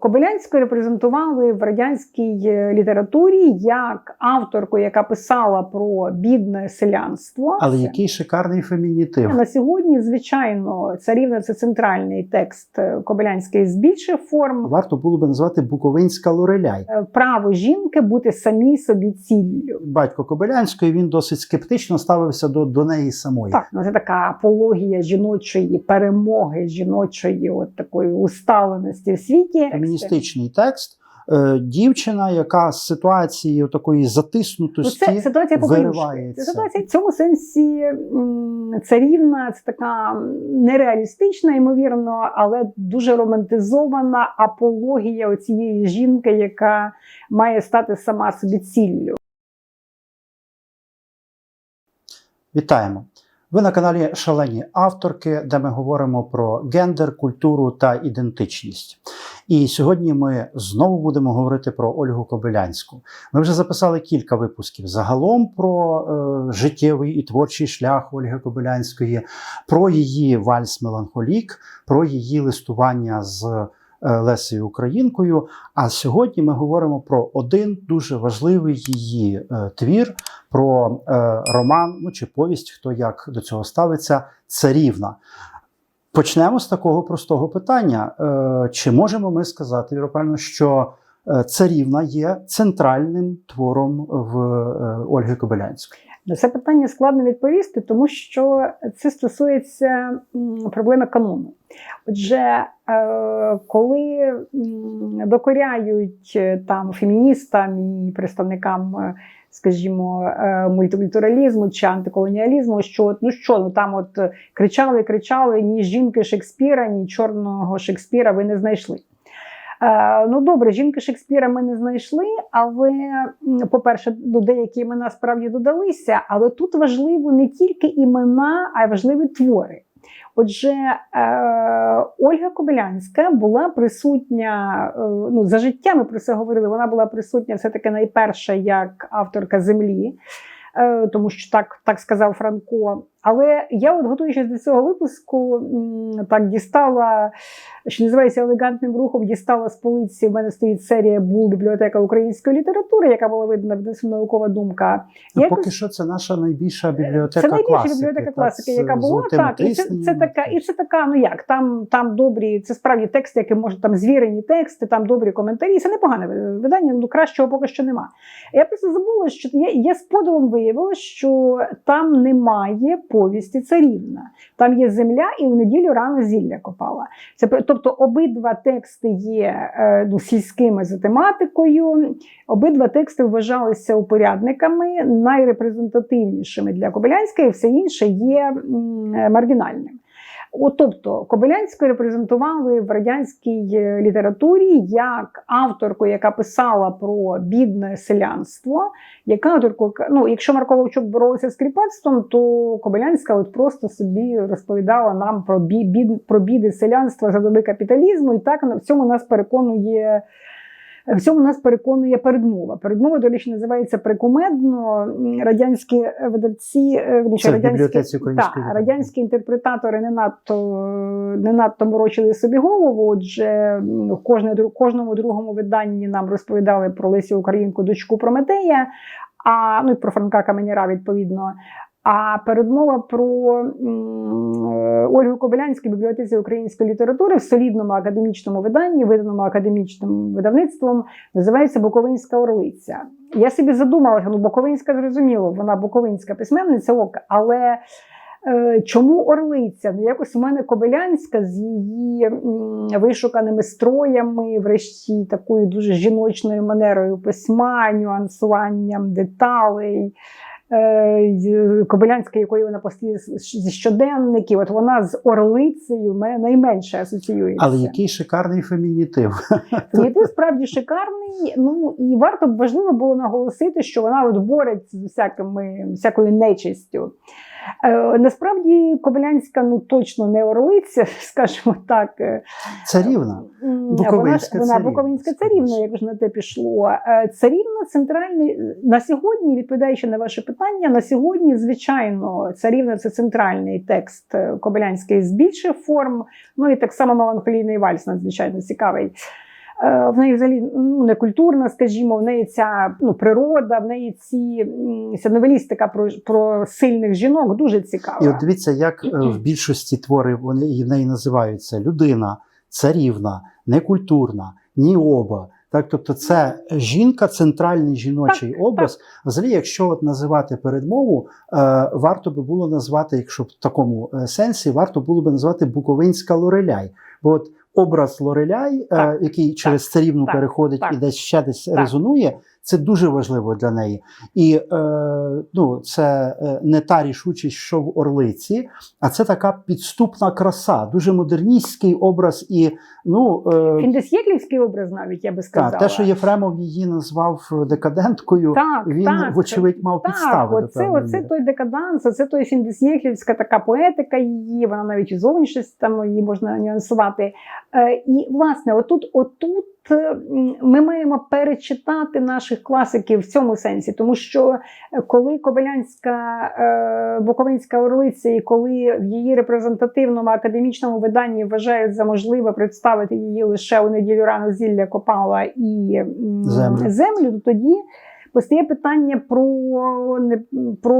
Кобилянську репрезентували в радянській е, літературі як авторку, яка писала про бідне селянство. Але який шикарний фемінітив. На сьогодні, звичайно, царівна це центральний текст е, Кобилянської з більших форм. Варто було би назвати Буковинська Лореляй. Е, Право жінки бути самій собі ціллю. Батько Кобилянської він досить скептично ставився до, до неї самої. Так, ну це така апологія жіночої перемоги, жіночої от такої усталеності в світі. Феміністичний текст. Е, Дівчина, яка з ситуації такої Ну, затиснутості це ситуація. Це виривається. ситуація в цьому сенсі царівна це така нереалістична, ймовірно, але дуже романтизована апологія цієї жінки, яка має стати сама собі ціллю. Вітаємо! Ви на каналі Шалені авторки, де ми говоримо про гендер, культуру та ідентичність. І сьогодні ми знову будемо говорити про Ольгу Кобилянську. Ми вже записали кілька випусків загалом про е, життєвий і творчий шлях Ольги Кобилянської, про її вальс Меланхолік, про її листування з е, Лесею Українкою. А сьогодні ми говоримо про один дуже важливий її е, твір, про е, роман, ну чи повість, хто як до цього ставиться, царівна. Почнемо з такого простого питання. Е, чи можемо ми сказати, Європейно, що е, царівна є центральним твором в е, Ольги Кобилянської? На це питання складно відповісти, тому що це стосується проблеми канону. Отже, коли докоряють е, там феміністам і представникам, е, скажімо, е, мультикультуралізму чи антиколоніалізму, що ну що, ну там от е, кричали, кричали, ні жінки Шекспіра, ні чорного Шекспіра ви не знайшли. Е, Ну добре, жінки Шекспіра ми не знайшли, але, по-перше, до деякі імена справді додалися. Але тут важливо не тільки імена, а й важливі твори. Отже, е, Ольга Кобилянська була присутня е, ну, за життя, ми про це говорили. Вона була присутня все-таки найперша як авторка землі, е, тому що так, так сказав Франко. Але я, от готуючись до цього випуску, так дістала, що називається елегантним рухом, дістала з полиці. В мене стоїть серія Бул бібліотека української літератури, яка була видана в наукова думка. Ну, Я поки що це наша найбільша бібліотека це найбільша класики. бібліотека класики, яка була так, і це, це така, і це така. Ну як там, там добрі, це справді тексти, які можуть там звірені тексти, там добрі коментарі. Це непогане видання. Ну кращого поки що нема. Я просто забула, що я, я з подивом виявила, що там немає повісті царівна. Там є земля, і в неділю рано зілля копала. Це тобто обидва тексти є е, ну, сільськими за тематикою. Обидва тексти вважалися упорядниками найрепрезентативнішими для Кобилянська, і все інше є е, маргінальним. От, тобто Кобилянську репрезентували в радянській е, літературі як авторку, яка писала про бідне селянство, як авторку, ну, якщо Марко Вовчук боролися з кріпацтвом, то Кобилянська от просто собі розповідала нам про, бі, бід, про біди селянства за доби капіталізму, і так в цьому нас переконує. В цьому нас переконує передмова. Передмова, до речі, називається прикумедно. Радянські видавці, е, Це радянські, та, радянські інтерпретатори не надто, не надто морочили собі голову. Отже, в кожне, кожному другому виданні нам розповідали про Лесю Українку, дочку Прометея, а ну і про Франка Каменяра, відповідно. А передмова про е, Ольгу Кобилянську бібліотеці української літератури в солідному академічному виданні, виданому академічним видавництвом, називається Буковинська Орлиця. Я собі задумалася, ну Буковинська зрозуміло, вона буковинська письменниця, ок, але е, чому Орлиця? Ну якось у мене Кобилянська з її вишуканими строями, врешті такою дуже жіночною манерою письма, нюансуванням деталей. Е, Кобилянська, якої вона постійно зі щоденників, от вона з орлицею найменше асоціюється. Але який шикарний фемінітив. Фемінітив справді шикарний. Ну і варто б важливо було наголосити, що вона от бореться з всякими, всякою нечистю. Е, насправді Кобилянська ну точно не орлиця, скажімо так. Е, Царівна. Буковинська вона, вона Буковинська царівна, як ж на те пішло. Царівна центральний на сьогодні, відповідаючи на ваше питання, на сьогодні, звичайно, царівна це центральний текст е, Кобилянської з більших форм. Ну і так само меланхолійний вальс надзвичайно цікавий. Е, В неї взагалі ну, не культурна, скажімо, в неї ця ну, природа, в неї ці ця новелістика про, про сильних жінок дуже цікава. І от дивіться, як е, в більшості творів вони в неї називаються людина, царівна, некультурна, ніоба. Так, тобто, це жінка, центральний жіночий Так, образ. Взагалі, якщо от називати передмову, е, варто би було назвати, якщо в такому е, сенсі, варто було би назвати Буковинська Лореляй. Бо от образ Лореляй, е, Так, який через царівну так, переходить так. і десь ще десь Так. резонує, це дуже важливо для неї. І е, ну, це е, не та рішучість, що в Орлиці, а це така підступна краса, дуже модерністський образ. І ну, е, Фіндесєклівський образ навіть, я би сказала. та, те, що Єфремов її назвав декаденткою, так, він, так, вочевидь, мав Так, підстави. оце, оце той декаданс, оце той фіндесєхлівська така поетика її, вона навіть і зовнішність там її можна нюансувати. Е, і, власне, отут, отут е, ми маємо перечитати наших класиків в цьому сенсі, тому що е, коли Кобилянська е, Буковинська орлиця, і коли в її репрезентативному академічному виданні вважають за можливе представити її лише у неділю рано зілля Копала і Землю. землю, то тоді постає питання про не про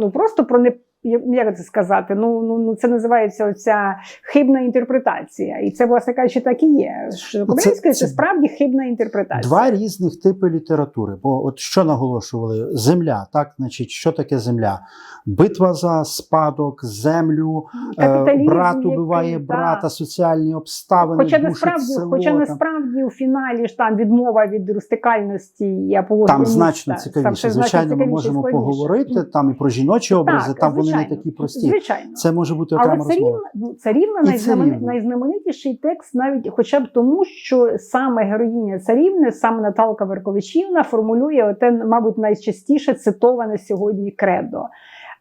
ну просто про не як це сказати? Ну ну ну це називається оця хибна інтерпретація, і це власне кажучи, так і є. Що Ну, це- це, справді хибна інтерпретація. Два різних типи літератури. Бо от що наголошували? Земля, так, значить, що таке земля? Битва за спадок, землю, е, брат убиває да. брата, соціальні обставини. Хоча насправді, село, хоча там. насправді у фіналі ж там відмова від рустикальності і апології Там значно цікавіше. Там ще значно Звичайно, ми можемо складніше. поговорити там і про жіночі образи, там вони не такі прості. Звичайно. Це може бути Але окрема царівна, розмова. ну, царівна І найзнамен... царівна. найзнаменитіший текст, навіть хоча б тому, що саме героїня царівни, саме Наталка Верковичівна, формулює оте, мабуть, найчастіше цитоване сьогодні кредо.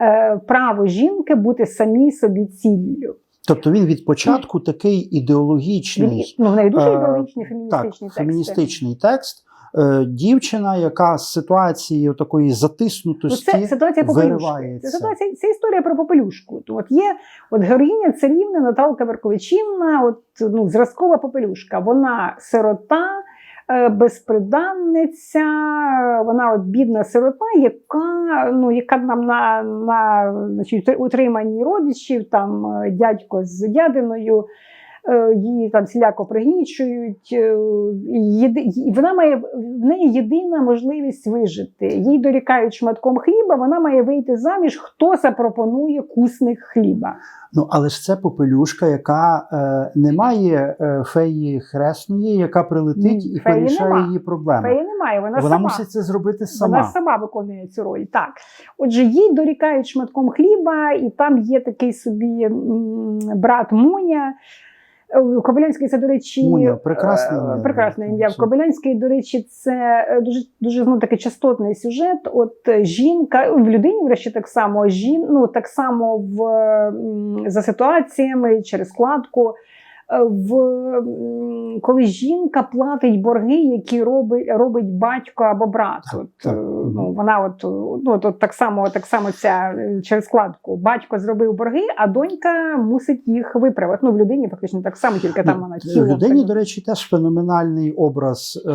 Е, право жінки бути самій собі ціллю. Тобто він від початку такий ідеологічний, Ну, в неї дуже Е, ідеологічні так, феміністичні феміністичний текст. Е, Дівчина, яка з ситуації такої Ну, затиснутості це ситуація виривається. Це ситуація, це історія про попелюшку. От є от героїня царівна Наталка Верковичівна, от ну зразкова попелюшка. Вона сирота, е, безприданниця, вона от бідна сирота, яка ну яка нам на, на значить, утриманні родичів, там е, дядько з дядиною. Е, Її там всіляко пригнічують, е, і єди- вона має в неї єдина можливість вижити. Їй дорікають шматком хліба, вона має вийти заміж, хто запропонує кусник хліба. Ну, але ж це попелюшка, яка е, не має е, феї хресної, яка прилетить Ні, і нема. її проблеми. Феї немає, вона, Вона сама. мусить це зробити сама. Вона сама виконує цю роль. Так. Отже, їй дорікають шматком хліба, і там є такий собі брат Муня. Е, У Кобилянській це, до речі, Муня, прекрасне е, прекрасне ім'я. В Кобилянській, до речі, це е, дуже дуже ну, такий частотний сюжет. От е, жінка в людині, врешті, так само жін, ну так само в за ситуаціями через складку. Е, В коли жінка платить борги, які робить робить батько або брат. От, так. е, ну, вона от, ну, от, так само, так само ця е, через складку. Батько зробив борги, а донька мусить їх виправити. Ну, в людині фактично так само, тільки там вона тіло. в людині, так- до речі, теж феноменальний образ е,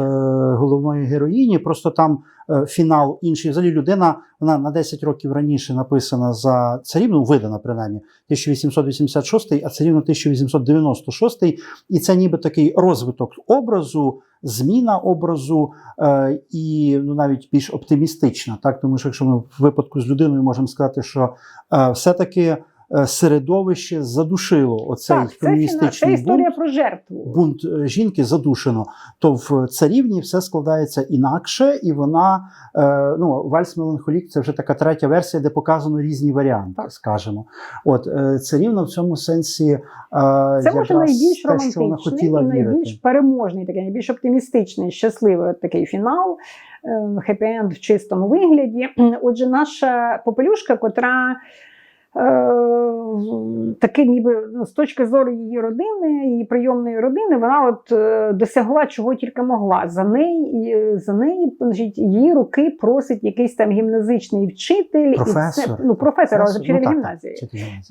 головної героїні. Просто там фінал інший. Взагалі людина вона на 10 років раніше написана за царівну, видана принаймні 1886, а царівна 1896. І це ніби такий розвиток образу, зміна образу е, і ну, навіть більш оптимістична. Так? Тому що якщо ми в випадку з людиною можемо сказати, що е, все-таки е, середовище задушило оцей так, це, це історія бунт про жертву. бунт е, жінки задушено, то в царівні все складається інакше, і вона е, ну вальс меланхолік це вже така третя версія, де показано різні варіанти, Так. скажімо. От е, царівна в цьому сенсі е, Це може найбільш те, що вона романтичний хотіла і вірити. найбільш переможний, такий найбільш оптимістичний, щасливий от такий фінал, хеппі-енд в чистому вигляді. Отже, наша попелюшка, котра Е, таке, ніби ну, з точки зору її родини, її прийомної родини, вона от е, досягла чого тільки могла. За неї, за неї значить, її руки просить якийсь там гімназичний вчитель, і це ну професор, але Професор, вчитель ну, гімназії.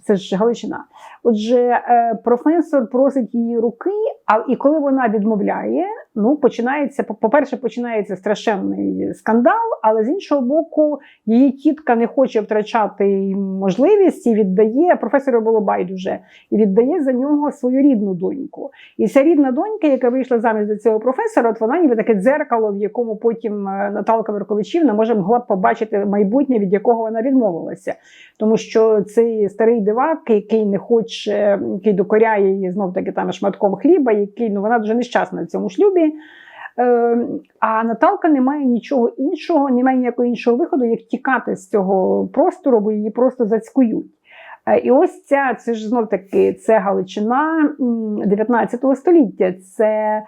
Це ж Галичина. Отже, е, професор просить її руки, а і коли вона відмовляє, ну починається по- по-перше, починається страшенний скандал, але з іншого боку, її тітка не хоче втрачати можливість і віддає професору було байдуже і віддає за нього свою рідну доньку. І ця рідна донька, яка вийшла заміж за цього професора, от вона ніби таке дзеркало, в якому потім е, Наталка Верковичівна може могла б побачити майбутнє, від якого вона відмовилася. Тому що цей старий дивак, який не хоче, який докоряє її знов таки там шматком хліба, який ну вона дуже нещасна в цьому шлюбі. Е, а Наталка не має нічого іншого, не має ніякого іншого виходу, як тікати з цього простору, бо її просто зацькують. Е, І ось ця, це ж знов таки це Галичина 19 століття. Це,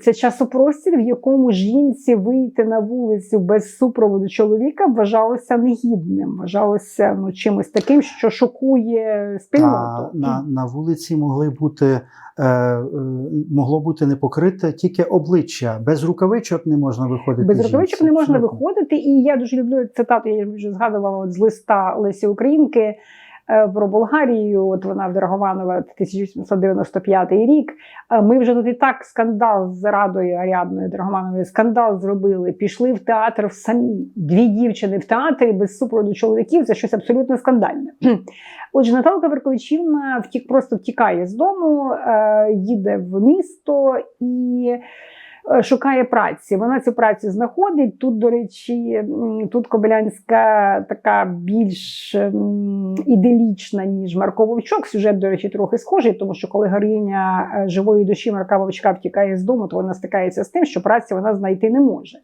це часопростір, в якому жінці вийти на вулицю без супроводу чоловіка вважалося негідним, вважалося ну, чимось таким, що шокує спільноту. на, на вулиці могли бути, е, е, могло бути не покрите тільки обличчя. Без рукавичок не можна виходити. Без жінці. рукавичок не можна Абсолютно. виходити. І я дуже люблю цитату, я вже згадувала от з листа Лесі Українки е, про Болгарію. От вона в Драгованова 1895 рік. Е, Ми вже тут і так скандал з Радою Аріадною Драгомановою, скандал зробили. Пішли в театр самі. Дві дівчини в театрі без супроводу чоловіків. Це щось абсолютно скандальне. Отже, Наталка Верковичівна втік, просто втікає з дому, е, їде в місто і е, шукає праці. Вона цю працю знаходить. Тут, до речі, тут Кобилянська така більш іделічна, ніж Марко Вовчок. Сюжет, до речі, трохи схожий, тому що коли героїня е, живої душі Марка Вовчка втікає з дому, то вона стикається з тим, що праці вона знайти не може.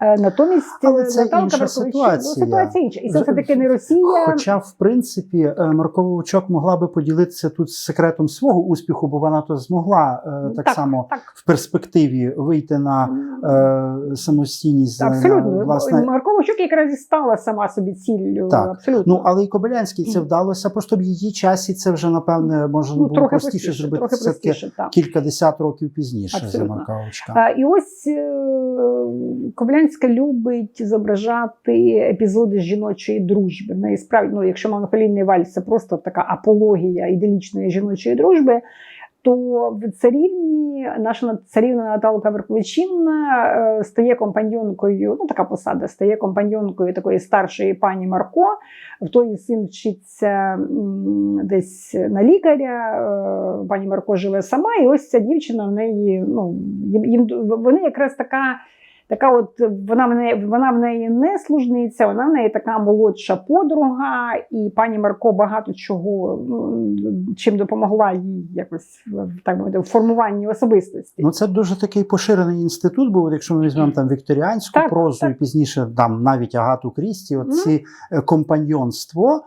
Е, Натомість Але це Наталка інша ситуація. Ну, ситуація інша. І це все-таки не Росія. Хоча, в принципі, е, Марко Вовчок могла би поділитися тут секретом свого успіху, бо вона то змогла е, так, Так, само так. в перспективі вийти на е, самостійність. Абсолютно. власне, Марко Вовчук якраз і стала сама собі ціллю. Так. Абсолютно. Ну, але і Кобилянській це вдалося. Просто в її часі це вже, напевне, можна Ну, було трохи простіше, простіше, зробити трохи простіше, так. кількадесят років пізніше за Абсолютно. Вовчка. А, і ось е, Коблянська любить зображати епізоди жіночої дружби. Неї справді, ну, якщо Монголінний вальс це просто така апологія іделічної жіночої дружби, то в царівні наша царівна Наталка Верховичівна е, стає компаньонкою, ну така посада, стає компаньонкою такої старшої пані Марко. В той син вчиться десь на лікаря. е, Пані Марко живе сама, і ось ця дівчина в неї, ну їм вони якраз така. Така, от вона в неї вона в неї не служниця, вона в неї така молодша подруга, і пані Марко багато чого ну, чим допомогла їй якось так мовити, в формуванні особистості. Ну, це дуже такий поширений інститут був. Якщо ми візьмемо там вікторіанську Так, прозу так. і пізніше там навіть Агату Крісті, от Ну. е, компаньйонство,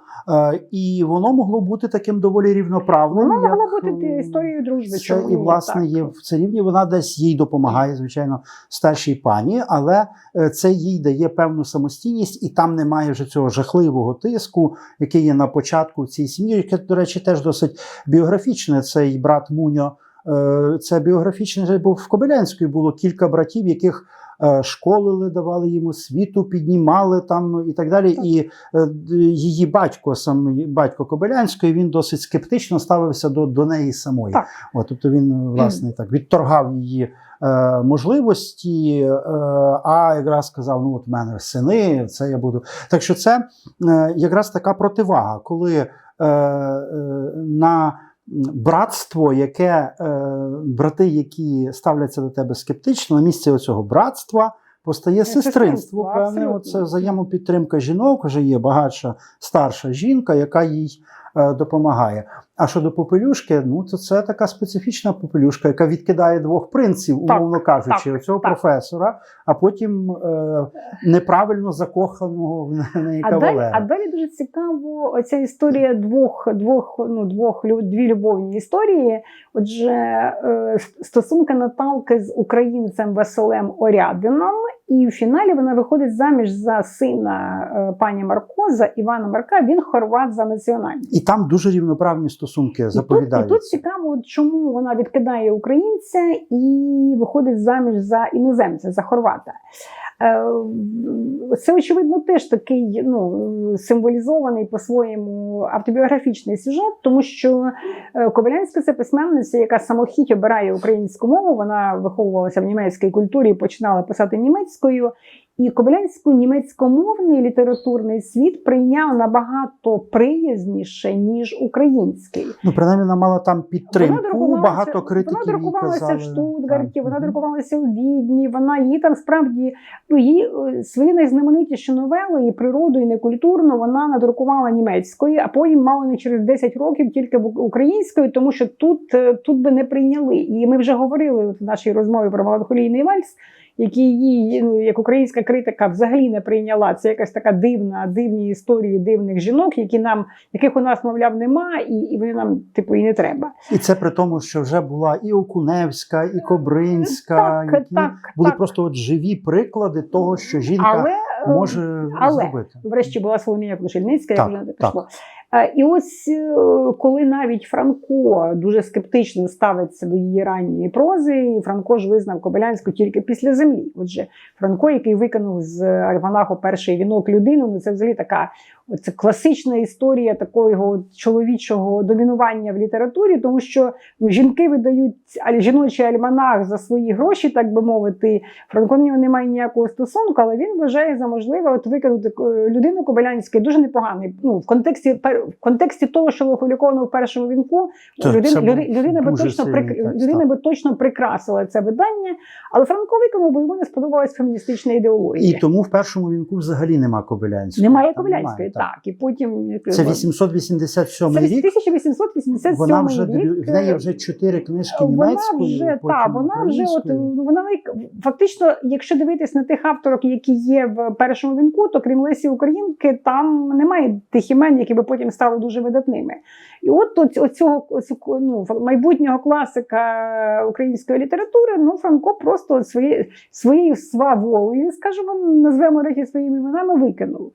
е, і воно могло бути таким доволі рівноправним. Воно могло як, бути е, історією дружби. Це чому і власне Так. є в царівні. Вона десь їй допомагає, звичайно, старшій пані, але е, це їй дає певну самостійність, і там немає вже цього жахливого тиску, який є на початку в цій сім'ї, яке, до речі, теж досить біографічне. Цей брат Муньо. е, Це біографічне, бо в Кобилянської було кілька братів, яких е, школили, давали їм освіту, піднімали там і так далі. Так. І її батько, сам батько Кобилянської, він досить скептично ставився до, до неї самої. Так. От, тобто він власне так відторгав її е, можливості, е, а якраз сказав: ну от в мене сини, це я буду. Так що це е, якраз така противага, коли е, е, на братство, яке е, брати, які ставляться до тебе скептично, на місці оцього братства. Постає Сестринство, сестринство, певне, абсолютно. це взаємопідтримка жінок, вже є багатша старша жінка, яка їй е, допомагає. А щодо попелюшки, ну то це така специфічна попелюшка, яка відкидає двох принців, Так, умовно кажучи, так, цього так. професора, а потім е, неправильно закоханого в неї кавалера. а далі дуже цікаво оця історія двох, двох, ну, двох лю- дві любовні історії. Отже, е, стосунки Наталки з українцем Василем Орядином і в фіналі вона виходить заміж за сина е, пані Марко, за Івана Марка. Він хорват за національність. І там дуже рівноправні стосунки І тут, і тут цікаво, чому вона відкидає українця і виходить заміж за іноземця, за хорвата. Е, Це, очевидно, теж такий ну, символізований по-своєму автобіографічний сюжет, тому що е, Кобилянська це письменниця, яка самохідь обирає українську мову. Вона виховувалася в німецькій культурі і починала писати німецькою. І Кобилянську німецькомовний літературний світ прийняв набагато приязніше, ніж український. Ну, принаймні, вона мала там підтримку, друкувалася- багато критиків Вона друкувалася казали. в Штутгарті, вона друкувалася у Відні. Вона її там справді ну її е, свої найзнаменитіші новели і природу, і некультурну вона надрукувала німецькою, а потім мало не через 10 років тільки в- українською, тому що тут, е, тут би не прийняли. І ми вже говорили в нашій розмові про меланхолійний вальс. Які її ну, як українська критика взагалі не прийняла. Це якась така дивна, дивні історії дивних жінок, які нам, яких у нас, мовляв, нема, і, і вони нам, типу, і не треба. І це при тому, що вже була і Окуневська, і Кобринська, Так, які так, були так. просто от живі приклади того, що жінка Але е, може але, зробити. Врешті була Соломія Клушельницька, як вже не так. пішло. Е, І ось е, коли навіть Франко дуже скептично ставиться до її ранньої прози, Франко ж визнав Кобилянську тільки після землі. Отже, Франко, який виконав з альманаху перший вінок людину, ну це взагалі така це класична історія такого чоловічого домінування в літературі, тому що ну, жінки видають жіночий альманах за свої гроші, так би мовити. Франко в нього немає ніякого стосунку, але він вважає за можливе от виконати е, людину Кобилянську дуже непоганий. Ну в контексті в контексті того, що опубліковано в першому вінку, Так, це людина, був люди- людина би точно прик- людина би точно прикрасила це видання. Але Франко виконав, бо йому не сподобалась феміністична ідеологія. І тому в першому вінку взагалі нема Кобилянської. Немає Кобилянської, так. І потім Це 887 це рік. 1887 Вона вже рік. в неї вже чотири книжки Вона вже та вона вже от вона фактично, якщо дивитись на тих авторок, які є в першому вінку, то крім Лесі Українки, там немає тих імен, які би потім стали дуже видатними. І от оць- оцього ну, майбутнього класика української літератури, ну Франко просто своє, своєю сваволею, скажімо, назвемо речі своїми іменами, викинув.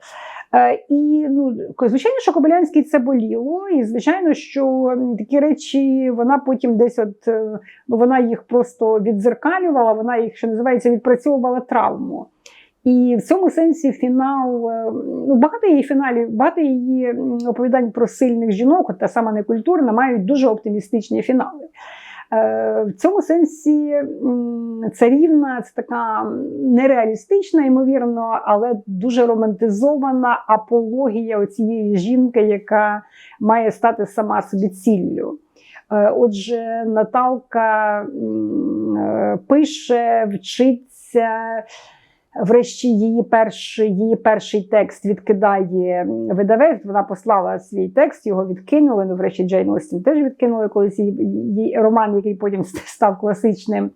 Е, і ну, звичайно, що Кобилянський це боліло, і звичайно, що такі речі вона потім десь от е, ну, вона їх просто віддзеркалювала, вона їх, що називається, відпрацьовувала травму. І в цьому сенсі фінал, е, ну багато її фіналів, багато її оповідань про сильних жінок, та сама некультурна, мають дуже оптимістичні фінали. Е, В цьому сенсі царівна це така нереалістична, ймовірно, але дуже романтизована апологія цієї жінки, яка має стати сама собі ціллю. Е, Отже, Наталка е, пише, вчиться. Врешті її перший, її перший текст відкидає видавець. Вона послала свій текст, його відкинули. Ну, врешті, Джейн Остін теж відкинули колись її, роман, який потім став класичним.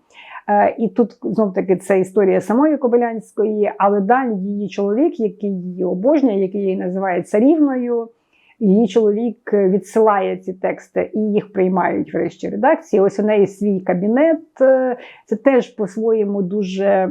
Е, І тут знов таки це історія самої Кобилянської, але далі її чоловік, який її обожнює, який її називає царівною. Її чоловік відсилає ці тексти і їх приймають врешті редакції. Ось у неї свій кабінет. Е, Це теж по-своєму дуже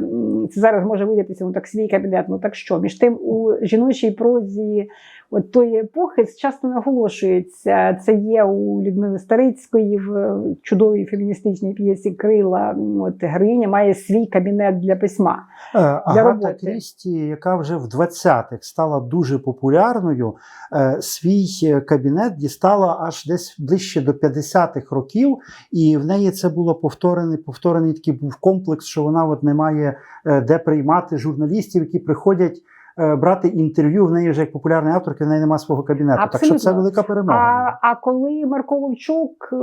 це зараз може видатися ну так свій кабінет. Ну так що між тим у жіночій прозі от тої епохи часто наголошується. Це є у Людмили Старицької в чудовій феміністичній п'єсі Крила. От героїня має свій кабінет для письма. Е, Агата роботи. Крісті, яка вже в 20-х стала дуже популярною, е, свій е, кабінет дістала аж десь ближче до 50-х років, і в неї це було повторений, повторений такий був комплекс, що вона от не має е, де приймати журналістів, які приходять. Е, Брати інтерв'ю в неї вже як популярної авторки, в неї немає свого кабінету. Так що це велика перемога. А, а коли Марко Вовчук, е,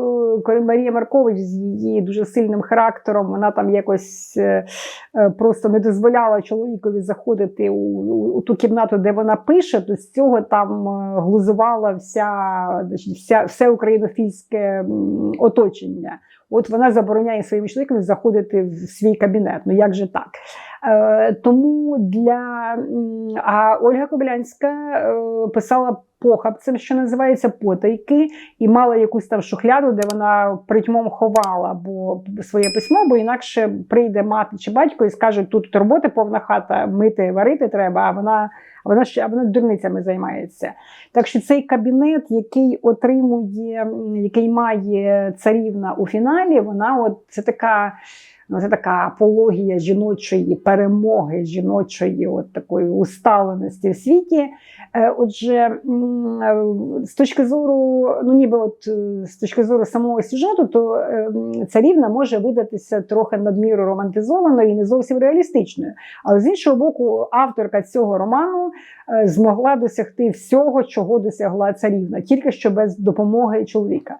коли Марія Маркович з її дуже сильним характером, вона там якось е, просто не дозволяла чоловікові заходити у, у, у ту кімнату, де вона пише, то з цього там глузувала вся, вся все українофільське оточення. От вона забороняє своїм чоловікам заходити в свій кабінет. Ну як же так? Е, тому для а Ольга Кобилянська е, писала похабцем, що називається потайки, і мала якусь там шухляду, де вона притьмом ховала бо своє письмо, бо інакше прийде мати чи батько і скаже, тут роботи повна хата, мити, варити треба, а вона. А вона а вона дурницями займається. Так що цей кабінет, який отримує, який має царівна у фіналі, вона от це така. Ну, це така апологія жіночої перемоги, жіночої от такої усталеності в світі. Е, Отже, е, з точки зору, ну ніби от е, з точки зору самого сюжету, то царівна може видатися трохи надміру романтизованою і не зовсім реалістичною. Але з іншого боку, авторка цього роману змогла досягти всього, чого досягла царівна, тільки що без допомоги чоловіка.